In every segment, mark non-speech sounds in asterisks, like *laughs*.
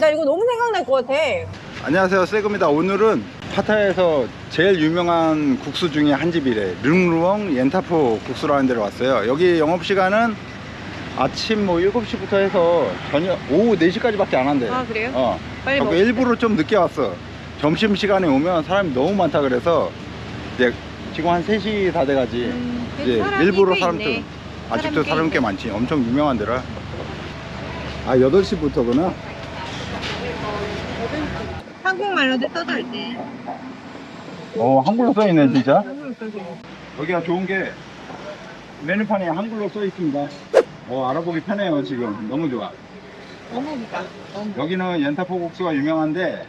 나 이거 너무 생각날 것 같아. 안녕하세요 세금입니다 오늘은 파타야에서 제일 유명한 국수 중에 한 집이래 릉루엉 옌타포 국수라는 데를 왔어요 여기 영업시간은 아침 뭐 7시부터 해서 저녁 오후 4시까지 밖에 안 한대 아, 그래요? 어. 빨리 그먹 일부러 좀 늦게 왔어 점심시간에 오면 사람이 너무 많다 그래서 이제 지금 한 3시 다 돼가지 음, 이제 사람이 일부러 꽤 사람들 있네. 아직도 사람이 꽤 사람 꽤. 많지 엄청 유명한 데라 아 8시부터구나 한국말로도 써져 있네. 어 한글로 써있네 진짜 한국말 써져 있네. 여기가 좋은 게 메뉴판에 한글로 써 있습니다. 어, 알아보기 편해요 지금 너무 좋아. 어묵이다. 어묵. 여기는 옌타포 국수가 유명한데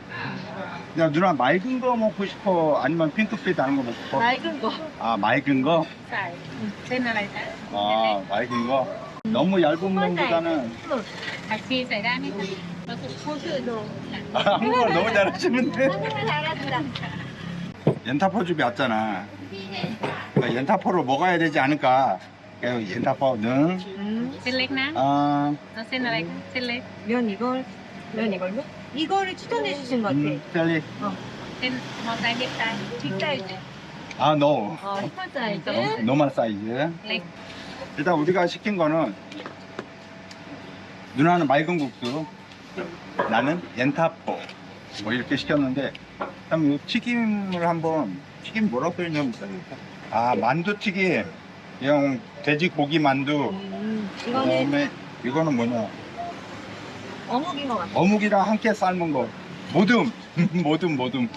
야 누나 맑은 거 먹고 싶어 아니면 핑크빛 다른 거 먹고 싶어? 맑은 거. 아 맑은 거? Này ta? 아 맑은 거. 너무 얇은 면보다는 ra mới 아, 한국말 너무 잘하시는데 옌타포 집에 왔잖아. 그러니까 옌타포를 먹어야 되지 않을까? 그래서 옌타포는 음, Xin lệch. 아 Nó xin là lệch. Xin lệch. 면 이걸, 면 이걸로? 이거를 추천해 주신 것 같아. 음, 셀리 Xin màu tay biết tay. 빅 사이즈. 아 노. 어, 스몰 사이즈. 어, 노멀 사이즈. Lệch. 일단 우리가 시킨 거는 누나는 맑은 국수, 나는 옌타포. 뭐 이렇게 시켰는데 그럼 이 튀김을 한번 튀김 뭐라고 써있냐면 아 만두 튀김. 이형 돼지 고기 만두. 음, 이거는 그다음에 이거는 뭐냐? 어묵인 것 같아. 어묵이랑 함께 삶은 거. 모듬. *laughs* 모듬 모듬.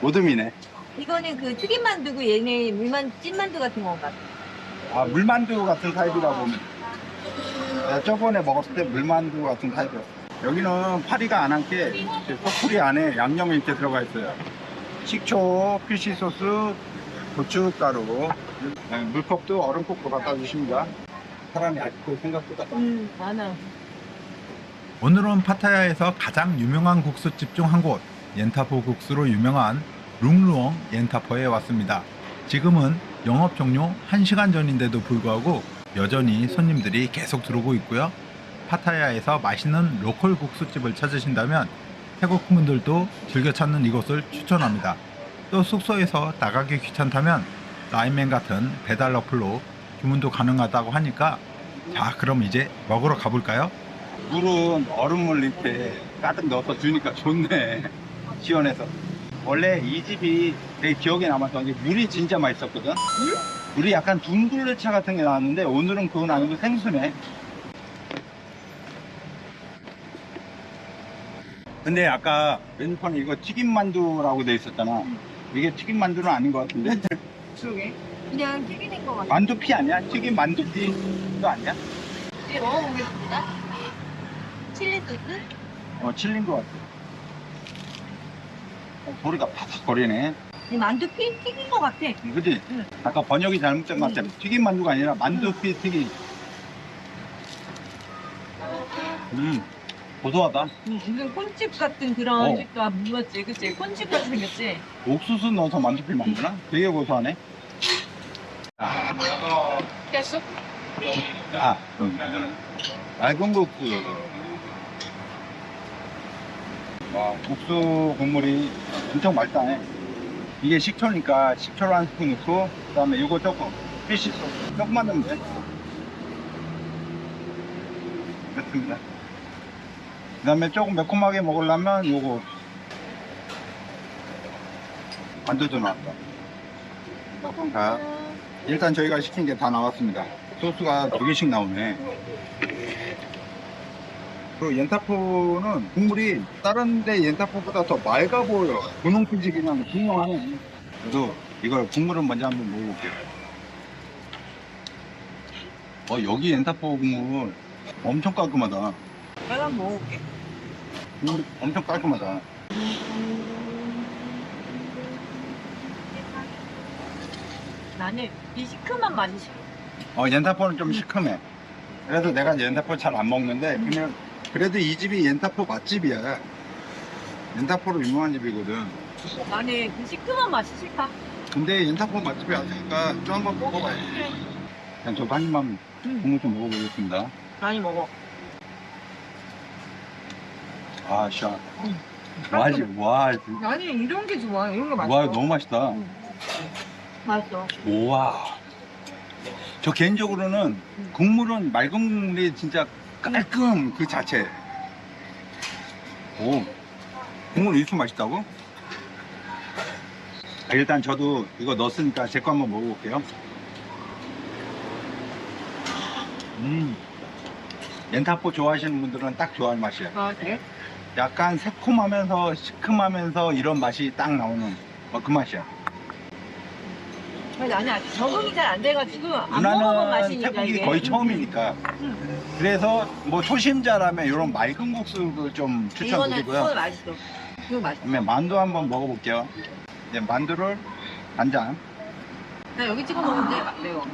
모듬이네. 이거는 그 튀김 만두고 얘네 물만 찐 만두 같은 것 같아. 아 물만두 같은 타입이라 보면. 내가 저번에 먹었을 때 물만두 같은 타입이었어 여기는 파리가 안 한게 소쿠리 안에 양념이 이렇게 들어가 있어요 식초, 피시 소스, 고춧가루 네, 물컵도 얼음컵으로 갖다 주십니다 사람이 아직도 생각보다 음, 많아. 오늘은 파타야에서 가장 유명한 국수집 중 한 곳, 옌타포 국수로 유명한 룽루엉 옌타포에 왔습니다. 지금은 영업 종료 1시간 전인데도 불구하고 여전히 손님들이 계속 들어오고 있고요. 파타야에서 맛있는 로컬 국수집을 찾으신다면 태국 분들도 즐겨 찾는 이곳을 추천합니다. 또 숙소에서 나가기 귀찮다면 라인맨 같은 배달 어플로 주문도 가능하다고 하니까 자 그럼 이제 먹으러 가볼까요? 물은 얼음물 이렇게. 가득 넣어서 주니까 좋네. 시원해서. 원래 이 집이 내 기억에 남았던 게 물이 진짜 맛있었거든? 물이 약간 둥글레차 같은 게 나왔는데 오늘은 그건 아니고 생수네 근데 아까 메뉴판에 이거 튀김만두라고 돼 있었잖아 이게 튀김만두는 아닌 것 같은데 그러게. 그냥 튀기는 것 같아. 만두피 아니야? 튀김 만두피 도 아니야? 이제 먹어보겠습니다. 칠리 소스? 어 칠린 것 같아 어, 소리가 팍팍 거리네 이 만두피 튀긴 것 같아. 그지? 응. 아까 번역이 잘못된 것 같아. 튀김 만두가 아니라 만두피 튀김. 음, 고소하다. 음, 무슨 콘칩 같은 그런 어. 식도 뭐였지, 그치? 콘칩 같이 생겼지? 옥수수 넣어서 만두피 만드나? 되게 고소하네. 아, súp. 아, 음. 맑은 국수. 와, 국수 국물이 엄청 맑다네. 이게 식초니까 식초를 한 스푼 넣고, 그 다음에 이거 조금, 피시 소스 조금만 넣으면 돼. 그렇습니다. 그 다음에 조금 매콤하게 먹으려면 요거, 만두도 나왔다. 자, 일단 저희가 시킨 게 다 나왔습니다. 소스가 두 개씩 나오네. 그 옌타포는 국물이 다른 데 옌타포보다 더 맑아 보여. 분홍빛이 그냥 분명하네. 그래도 이걸 국물을 먼저 한번 먹어볼게요. 어, 여기 옌타포 국물 엄청 깔끔하다. 내가 한번 먹어볼게. 국물 엄청 깔끔하다. 나는 이 시큼한 맛이 싫어. 어, 옌타포는 좀 시큼해. 그래서 내가 옌타포 잘 안 먹는데, 그냥, 그래도 이 집이 옌타포 맛집이야. 옌타포로 유명한 집이거든. 나는 그 시큼한 맛이 싫다. 근데 옌타포 맛집이 왔으니까 좀 한번 먹어봐야지. 그냥 저도 한 입만 음. 국물 좀 먹어보겠습니다. 많이 먹어. 아, 시원. 와, 지 와, 아니 이런 게 좋아. 이런 거 와, 너무 맛있다. 맛있어. 우와. 저 개인적으로는 국물은 맑은 국물이 진짜 깔끔 그 자체. 오. 국물 이렇게 맛있다고? 아, 일단 저도 이거 넣었으니까 제 거 한번 먹어볼게요. 음. 렌타포 좋아하시는 분들은 딱 좋아할 맛이야. 아 그래? 약간 새콤하면서 시큼하면서 이런 맛이 딱 나오는 어, 그 맛이야. 아직 적응이 잘 안 돼가지고 안 먹어본 맛이 누나는 있다 태국이 이게. 거의 처음이니까. 그래서 뭐 초심자라면 이런 맑은 국수를 좀 이거는 추천드리고요. 이거 맛있어. 이거 맛있어. 그러면 만두 한번 먹어볼게요. 이제 만두를 간장 나 여기 찍어 먹는데 매워.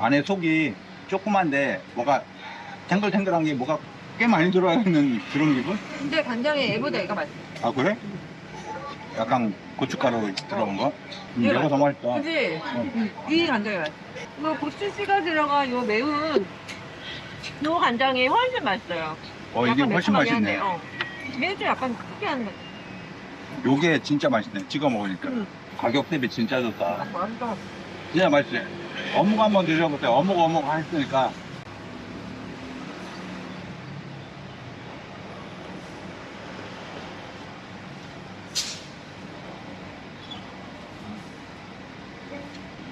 안에 속이 조그만데 뭐가 탱글탱글한 게 뭐가 꽤 많이 들어있는 그런 기분? 근데 간장에 얘보다 얘가 맛있어. 아 그래? 약간 고춧가루 들어간 거? 음, 이거 이거 더 맛있다. 그지? 응. 이 간장이 맛있어. 이거 고추씨가 들어가 요 매운 요 간장이 훨씬 맛있어요. 어 이게 약간 훨씬 맛있네. 한데, 어. 얘는 좀 약간 특이한 거. 요게 진짜 맛있네. 찍어 먹으니까. 응. 가격 대비 진짜 좋다. 맛있어. 진짜 맛있어요. 어묵 한번 드셔보세요. 어묵 어묵 하셨으니까.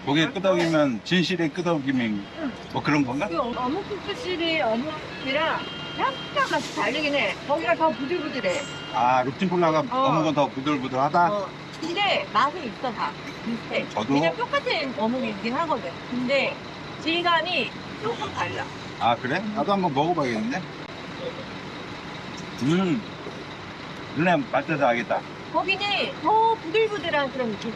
고개 끄덕이면 진실의 끄덕이면 뭐 그런 건가? 그 어묵 국수실이 어묵이랑 약간 맛이 다르긴 해. 거기가 더 부들부들해. 아 룩틴폴라가 어. 어묵은 더 부들부들하다? 어. 근데 맛은 있어 다. 비슷해. 저도- 그냥 똑같은 어묵이긴 하거든. 근데 질감이 조금 달라. 아 그래? 나도 한번 먹어봐야겠는데? 음 눈에 맛져서 알겠다. 거기는 더 부들부들한 그런 느낌.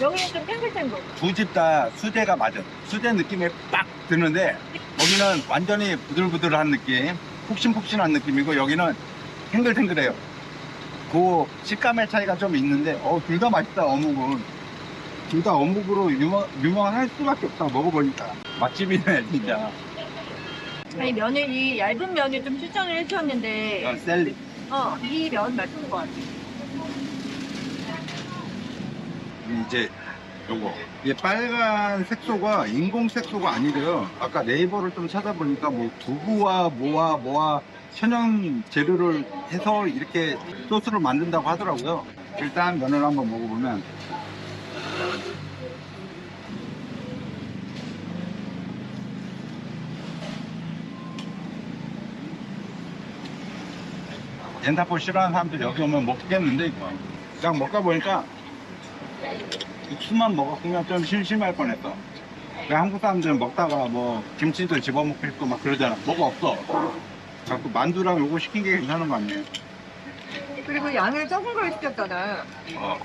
여기는 좀 탱글탱글. 두 집 다 수제가 맞아. 수제 느낌이 빡 드는데 거기는 완전히 부들부들한 느낌, 푹신푹신한 느낌이고 여기는 탱글탱글해요. 그 식감의 차이가 좀 있는데 어, 둘 다 맛있다 어묵은. 둘 다 어묵으로 유명, 유명할 수밖에 없다 먹어보니까 맛집이네 진짜. 아니 면을 이 얇은 면을 좀 추천을 해주셨는데 셀리. 어 이 면 맛있는 것 같아. 이제 요거. 이게 빨간 색소가 인공 색소가 아니래요. 아까 네이버를 좀 찾아보니까 뭐 두부와 뭐와 뭐와 천연 재료를 해서 이렇게 소스를 만든다고 하더라고요. 일단 면을 한번 먹어보면. 렌타포 싫어하는 사람들 여기 오면 먹겠는데 이거. 그냥 먹다 보니까 육수만 먹었으면 좀 심심할 뻔했어. 왜 한국 사람들은 먹다가 뭐 김치도 집어먹고 싶고 막 그러잖아. 뭐가 없어. 자꾸 만두랑 요거 시킨 게 괜찮은 거 아니에요? 그리고 양을 적은 걸 시켰잖아. 어.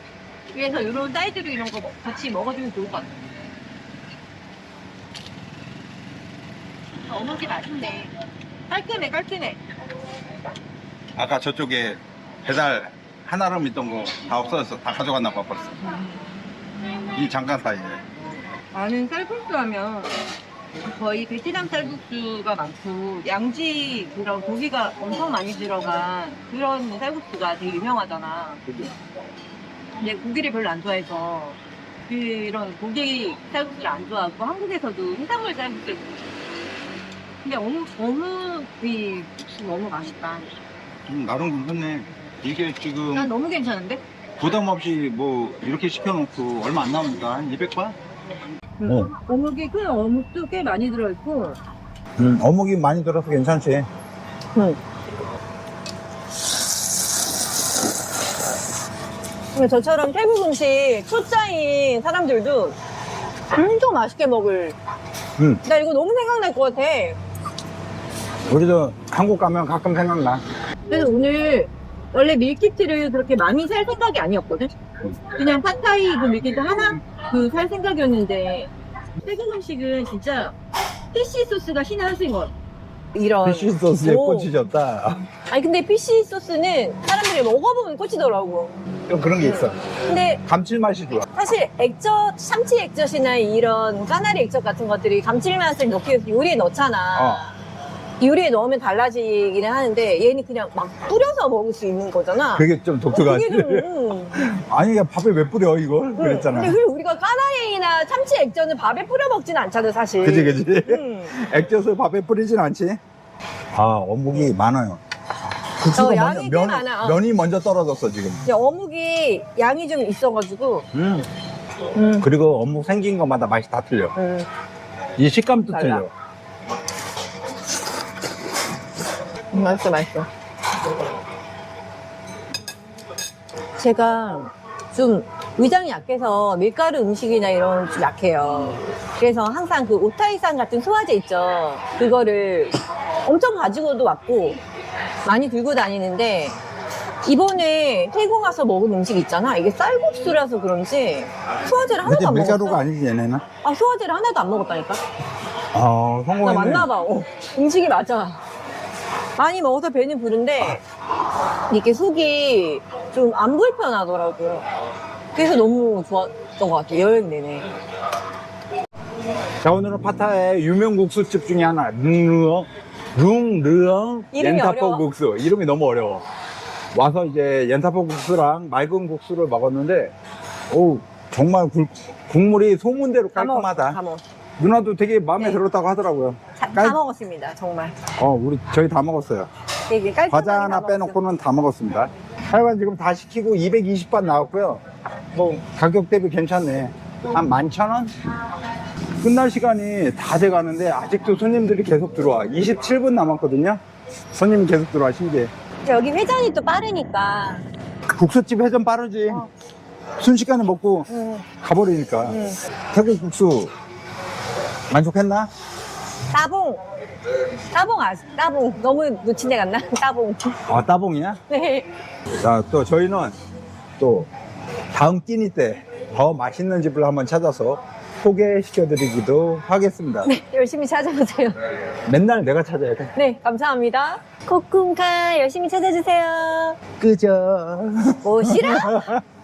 그래서 이런 사이드로 이런 거 같이 먹어주면 좋을 것 같아. 어묵이 맛있네. 깔끔해, 깔끔해. 아까 저쪽에 배달 하나로 있던 거 다 없어졌어. 다 가져갔나 봐 벌써. 이 잠깐 사이에. 나는 쌀국수 하면 거의 베트남 쌀국수가 많고 양지 그런 고기가 엄청 많이 들어간 그런 쌀국수가 되게 유명하잖아. 근데 고기를 별로 안 좋아해서 그런 고기 쌀국수를 안 좋아하고 한국에서도 해산물 쌀국수 근데 어묵, 어묵이 너무 맛있다. 좀 나름 괜찮네. 이게 지금 난 너무 괜찮은데? 부담 없이 뭐 이렇게 시켜놓고 얼마 안 나오니까 한 200바? 어. 어묵이 큰 어묵도 꽤 많이 들어있고 음, 어묵이 많이 들어서 괜찮지. 근데 저처럼 태국 음식 초짜인 사람들도 엄청 맛있게 먹을. 음. 나 이거 너무 생각날 것 같아. 우리도 한국 가면 가끔 생각나. 그래서 오늘 원래 밀키트를 그렇게 많이 살 생각이 아니었거든? 그냥 팟타이 그 밀키트 하나 그 살 생각이었는데 태국 음식은 진짜 피쉬 소스가 신의 한 수인 것 같아. 이런. 소스에 오. 꽂히셨다. 아니 근데 피쉬 소스는 사람들이 먹어보면 꽂히더라고. 좀 그런 게 있어. 근데 감칠맛이 좋아. 사실 액젓, 참치 액젓이나 이런 까나리 액젓 같은 것들이 감칠맛을 넣기 위해서 요리에 넣잖아. 어. 요리에 넣으면 달라지기는 하는데 얘는 그냥 막 뿌려서 먹을 수 있는 거잖아. 그게 좀 독특하지. 그게 좀, 음. *laughs* 아니, 그냥 밥에 왜 뿌려, 이걸? 응. 그랬잖아. 근데 그리고 우리가 까나리나 참치 액젓은 밥에 뿌려 먹진 않잖아, 사실. 그지, 그지? 응. *laughs* 액젓을 밥에 뿌리진 않지? 아, 어묵이 많아요. 국수가 어, 먼저, 양이 꽤 면, 많아. 어. 면이 먼저 떨어졌어, 지금. 이제 어묵이 양이 좀 있어가지고. 음. 음. 그리고 어묵 생긴 것마다 맛이 다 틀려. 음. 이 식감도 달라. 틀려. 맛있어, 맛있어. 제가 좀 위장이 약해서 밀가루 음식이나 이런 좀 약해요. 그래서 항상 그 오타이산 같은 소화제 있죠. 그거를 엄청 가지고도 왔고 많이 들고 다니는데 이번에 태국 와서 먹은 음식 있잖아. 이게 쌀국수라서 그런지 소화제를 하나도 근데 안 밀가루가 먹었어. 아니지, 얘네는? 아, 소화제를 하나도 안 먹었다니까. 아, 나 성공했네. 맞나 봐. 어, 음식이 맞아. 많이 먹어서 배는 부른데 이게 속이 좀 안 불편하더라고요. 그래서 너무 좋았던 것 같아요. 여행 내내. 자, 오늘은 파타야의 유명 국수집 중에 하나, 룽르엉, 룽르엉 이름이 옌타포 어려워. 국수. 이름이 너무 어려워. 와서 이제 옌타포 국수랑 맑은 국수를 먹었는데, 오 정말 국, 국물이 소문대로. 깔끔하다. 다, 먹, 누나도 되게 마음에 네. 들었다고 하더라고요. 다, 깔- 다 먹었습니다. 정말. 어, 우리 저희 다 먹었어요. 되게 깔끔하게 과자 다 하나 먹었어요. 빼놓고는 다 먹었습니다. 하여간 지금 다 시키고 220반 나왔고요. 뭐 가격 대비 괜찮네. 한 11,000원? 끝날 시간이 다 돼 가는데 아직도 손님들이 계속 들어와. 27분 남았거든요. 손님이 계속 들어와 신기해. 여기 회전이 또 빠르니까. 국수집 회전 빠르지. 어. 순식간에 먹고 음, 가버리니까. 음. 태국 국수 만족했나? 따봉. 따봉 아, 따봉. 너무 놓친 데 갔나? *laughs* 따봉. 아 따봉이야? 네. 자, 또 저희는 또 다음 끼니 때 더 맛있는 집을 한번 찾아서 소개시켜드리기도 하겠습니다. 네, 열심히 찾아보세요. 맨날 내가 찾아야 돼. 네, 감사합니다. 코쿤카 열심히 찾아주세요. 그저. 뭐 싫어? *laughs*